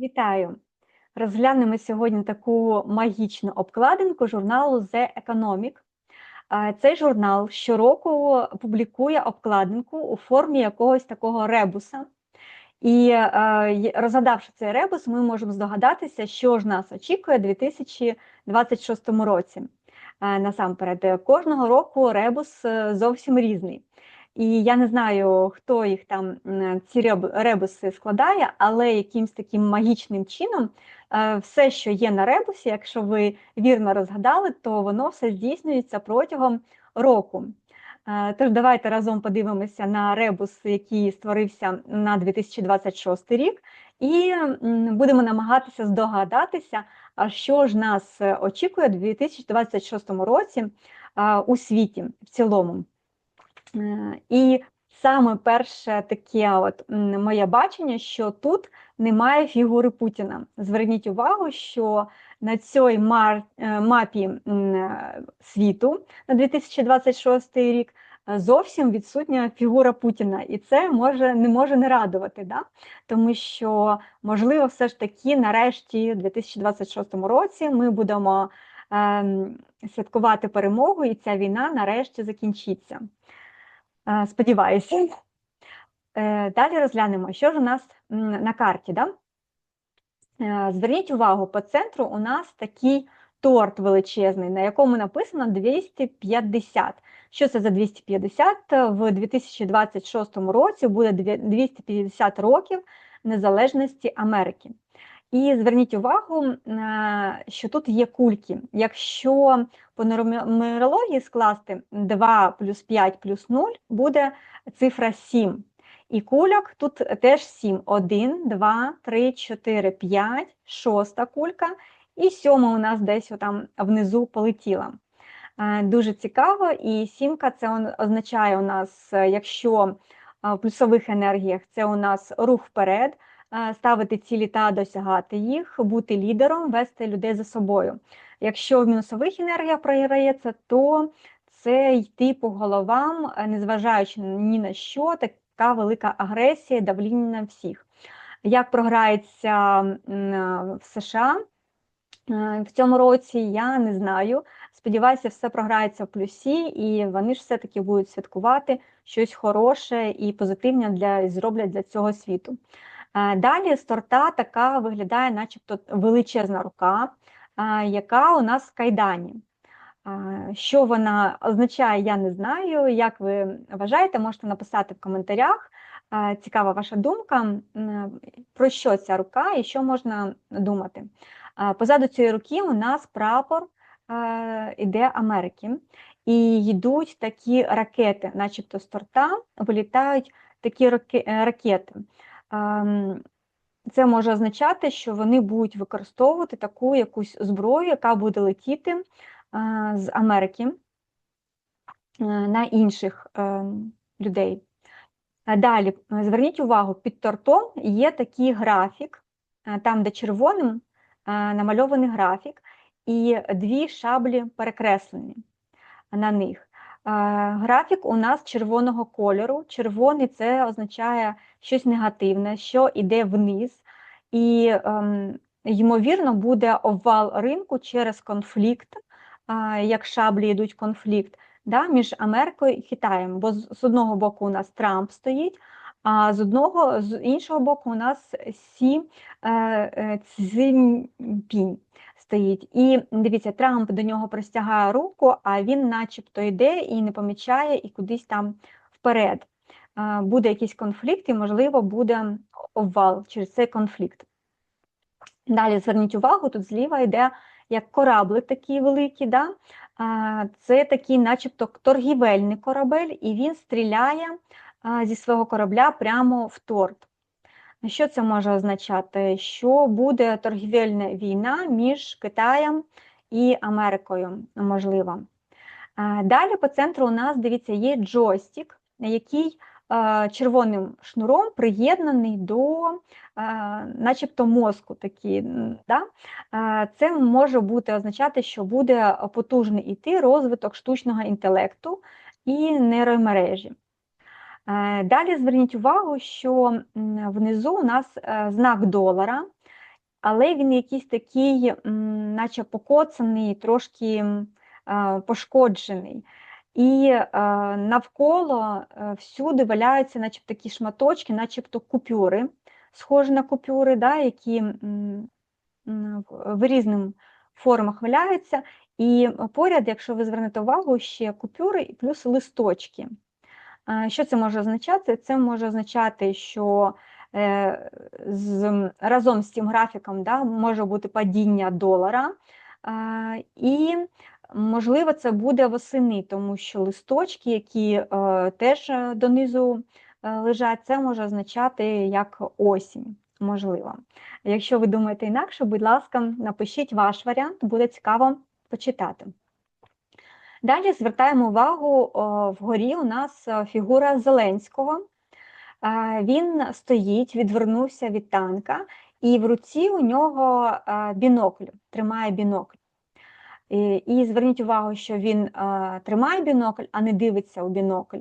Вітаю! Розглянемо сьогодні таку магічну обкладинку журналу The Economic. Цей журнал щороку публікує обкладинку у формі якогось такого ребуса. І розгадавши цей ребус, ми можемо здогадатися, що ж нас очікує у 2026 році. Насамперед, кожного року ребус е, зовсім різний. І я не знаю, хто їх там ці реб- ребуси складає, але якимсь таким магічним чином е, все, що є на ребусі, якщо ви вірно розгадали, то воно все здійснюється протягом року. Е, Тож давайте разом подивимося на ребус, який створився на 2026 рік, і будемо намагатися здогадатися, що ж нас е, очікує у 2026 році у світі в цілому. Е, І саме перше таке от моє бачення, що тут немає фігури Путіна. Зверніть увагу, що на цій е, мапі е, світу на 2026 рік е, зовсім відсутня фігура Путіна, і це може не може не радувати, да? тому що можливо, все ж таки, нарешті, у 2026 році ми будемо ем, святкувати перемогу, і ця війна нарешті закінчиться. Е, Сподіваюся. Е, Далі розглянемо, що ж у нас на карті. Да? Е, Зверніть увагу, по центру у нас такий торт величезний, на якому написано 250. Що це за 250? В 2026 році буде 250 років незалежності Америки. І зверніть увагу, е, що тут є кульки. Якщо по нумерології скласти 2 плюс 5 плюс 0, буде цифра 7. І кульок тут теж 7. 1, 2, 3, 4, 5, шоста кулька. І сьома у нас десь отам внизу полетіла. Е, Дуже цікаво. І сімка це означає у нас, е, якщо в плюсових енергіях це у нас рух вперед, ставити цілі та досягати їх, бути лідером, вести людей за собою. Якщо в мінусових енергіях програється, то це йти по головам, е, незважаючи ні на що, така велика агресія, давління на всіх. Як програється е, в США е, в цьому році, я не знаю. Сподіваюся, все програється в плюсі, і вони ж все-таки будуть святкувати щось хороше і позитивне для зроблять для цього світу. Далі з торта така виглядає, начебто величезна рука, яка у нас в кайдані. Що вона означає, я не знаю. Як ви вважаєте, можете написати в коментарях. Цікава ваша думка, про що ця рука і що можна думати. Позаду цієї руки у нас прапор іде Америки, і йдуть такі ракети, начебто з торта вилітають такі е, ракети. Ем, Це може означати, що вони будуть використовувати таку якусь зброю, яка буде летіти з Америки е, на інших е, людей. Далі, е, зверніть увагу, під тортом є такий графік, е, там, де червоним намальований графік, і дві шаблі перекреслені на них. Графік у нас червоного кольору. Червоний це означає щось негативне, що йде вниз, і ем, ймовірно буде обвал ринку через конфлікт, як шаблі йдуть конфлікт да, між Америкою і Китаєм. Бо з одного боку у нас Трамп стоїть, а з одного з іншого боку у нас Сі е, е, Цзіньпінь стоїть. І дивіться, Трамп до нього простягає руку, а він начебто йде і не помічає, і кудись там вперед. Е, Буде якийсь конфлікт, і, можливо, буде обвал через цей конфлікт. Далі зверніть увагу, тут зліва йде як кораблик такий великий. Да? Це такий, начебто, торгівельний корабель, і він стріляє зі свого корабля прямо в торт. Що це може означати? Що буде торгівельна війна між Китаєм і Америкою, можливо. Далі по центру у нас, дивіться, є джойстик, який червоним шнуром приєднаний до начебто мозку. Такий, да? Це може бути означати, що буде потужний іти розвиток штучного інтелекту і нейромережі. Е, Далі зверніть увагу, що внизу у нас е, знак долара, але він якийсь такий, наче покоцаний, трошки пошкоджений. І навколо всюди валяються, начебто такі шматочки, начебто купюри, схожі на купюри, да, які в різним формах валяються. І поряд, якщо ви звернете увагу, ще купюри і плюс листочки. Що це може означати? Це може означати, що е, з, разом з цим графіком да, може бути падіння долара, і, можливо, це буде восени, тому що листочки, які е, теж донизу е, лежать, це може означати як осінь. Можливо. Якщо ви думаєте інакше, будь ласка, напишіть ваш варіант, буде цікаво почитати. Далі звертаємо увагу вгорі у нас е, фігура Зеленського. Він стоїть, відвернувся від танка, і в руці у нього е, бінокль, тримає бінокль. І зверніть увагу, що він е, тримає бінокль, а не дивиться у бінокль.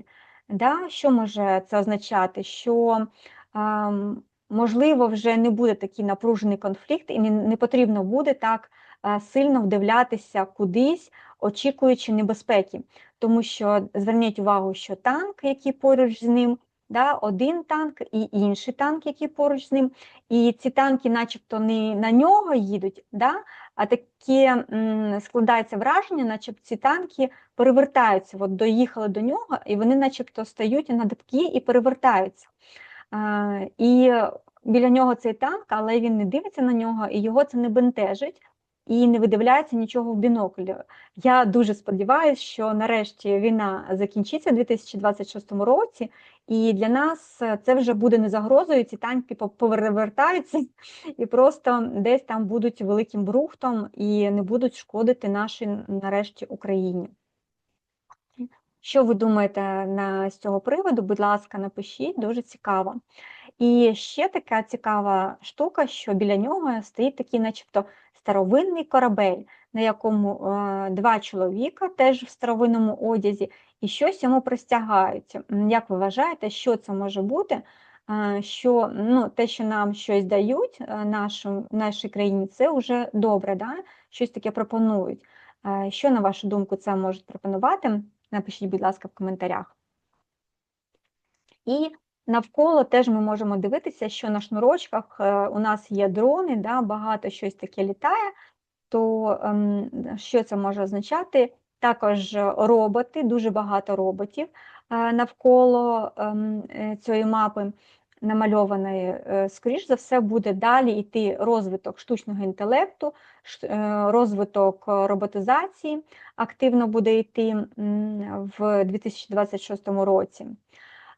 Да? Що може це означати? Що ем, можливо вже не буде такий напружений конфлікт, і не потрібно буде так сильно вдивлятися кудись, очікуючи небезпеки. Тому що зверніть увагу, що танк, який поруч з ним, да, один танк і інший танк, який поруч з ним, і ці танки, начебто, не на нього їдуть, да, а таке складається враження, начебто ці танки перевертаються, от доїхали до нього, і вони начебто стають на датки і перевертаються. А, І біля нього цей танк, але він не дивиться на нього, і його це не бентежить і не видивляється нічого в бінокль. Я дуже сподіваюся, що нарешті війна закінчиться у 2026 році, і для нас це вже буде не загрозою. Ці танки повертаються і просто десь там будуть великим брухтом і не будуть шкодити нашій нарешті Україні. Що ви думаєте на з цього приводу? Будь ласка, напишіть, дуже цікаво. І ще така цікава штука, що біля нього стоїть такий, начебто, старовинний корабель, на якому е, два чоловіка теж в старовинному одязі, і щось йому простягають. Як ви вважаєте, що це може бути? Е, що ну, те, що нам щось дають е, нашим, нашій країні, це вже добре, да? щось таке пропонують. Е, що, на вашу думку, це можуть пропонувати? Напишіть, будь ласка, в коментарях. І навколо теж ми можемо дивитися, що на шнурочках е, у нас є дрони, да, багато щось таке літає, то ем, що це може означати? Також роботи, дуже багато роботів е, навколо ем, е, цієї мапи намальованої, скоріш за все, буде далі йти розвиток штучного інтелекту, розвиток роботизації активно буде йти в 2026 році.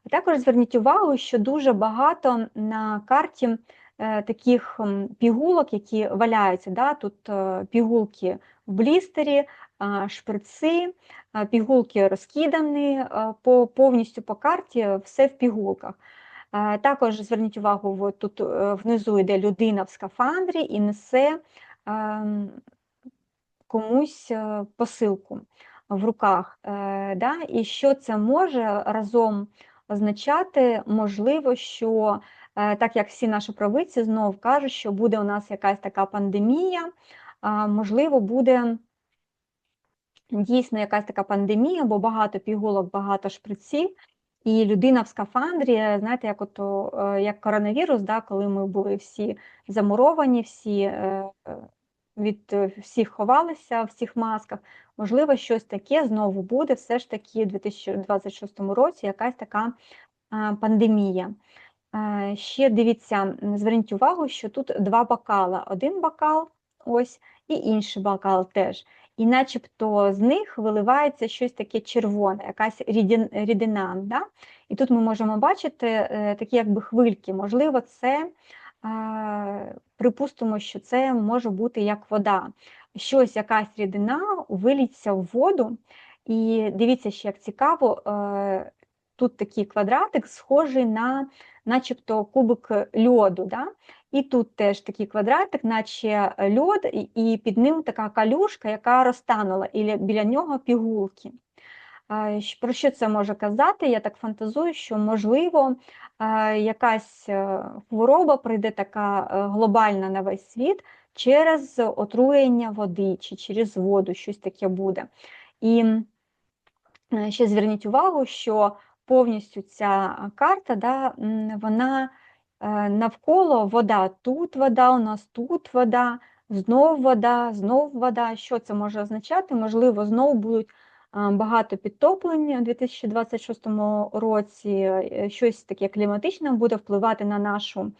Також зверніть увагу, що дуже багато на карті е, таких пігулок, які валяються. Да? Тут е, пігулки в блістері, шприци, пігулки розкидані по, повністю по карті, все в пігулках. Також зверніть увагу, тут е, внизу йде людина в скафандрі і несе ем, комусь посилку в руках. Да? І що це може разом означати можливо, що е, так як всі наші правиці знову кажуть, що буде у нас якась така пандемія, можливо, буде дійсно якась така пандемія, бо багато пігулок, багато шприців. І людина в скафандрі, знаєте, як ото, е, як коронавірус, да, коли ми були всі замуровані, всі е, від всіх ховалися в цих масках, можливо, щось таке знову буде, все ж таки у 2026 році якась така пандемія. Ще дивіться, зверніть увагу, що тут два бокала. Один бокал, ось, і інший бокал теж. І начебто з них виливається щось таке червоне, якась рідина. Да? І тут ми можемо бачити е, такі якби хвильки. Можливо, це, припустимо, що це може бути як вода щось, якась рідина виліться в воду. І дивіться, ще як цікаво, е, тут такий квадратик схожий на начебто кубик льоду. Да? І тут теж такий квадратик, наче льод, і під ним така калюшка, яка розтанула, і біля нього пігулки. Про що це може казати? Я так фантазую, що можливо якась е, хвороба прийде така е, глобальна на весь світ через отруєння води чи через воду, щось таке буде. І е, ще зверніть увагу, що повністю ця карта, да, вона навколо вода. Тут вода, у нас тут вода, знов вода, знов вода. Що це може означати? Можливо, знову будуть багато підтоплень у 2026 році. е, Щось таке кліматичне буде впливати на нашу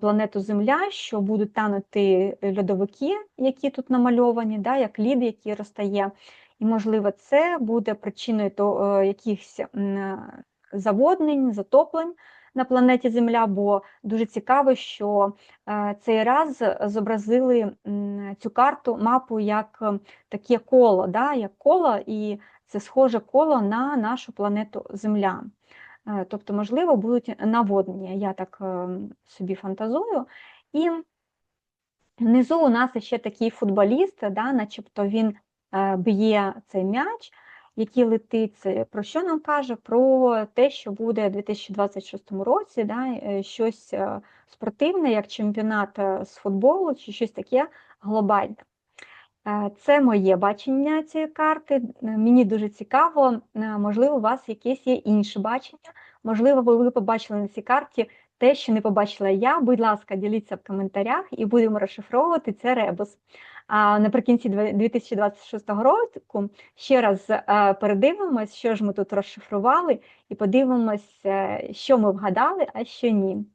планету Земля, що будуть танути льодовики, які тут намальовані, да, як лід, який розтає. І, можливо, це буде причиною то, е, якихось заводнень, затоплень на планеті Земля, бо дуже цікаво, що е, цей раз зобразили цю карту, мапу як е, таке коло, да, як коло, і це схоже коло на нашу планету Земля. Е, Тобто, можливо, будуть наводнення, я так собі фантазую. І внизу у нас ще такий футболіст, да, начебто він б'є цей м'яч, який летить. Про що нам каже? Про те, що буде у 2026 році, да, е, щось е, спортивне, як чемпіонат е, з футболу, чи щось таке глобальне. Це моє бачення цієї карти. Мені дуже цікаво, можливо, у вас якесь є інше бачення. Можливо, ви побачили на цій карті те, що не побачила я. Будь ласка, діліться в коментарях і будемо розшифровувати це ребус. А наприкінці две- 2026 року ще раз е, передивимось, що ж ми тут розшифрували, і подивимось, е, що ми вгадали, а що ні.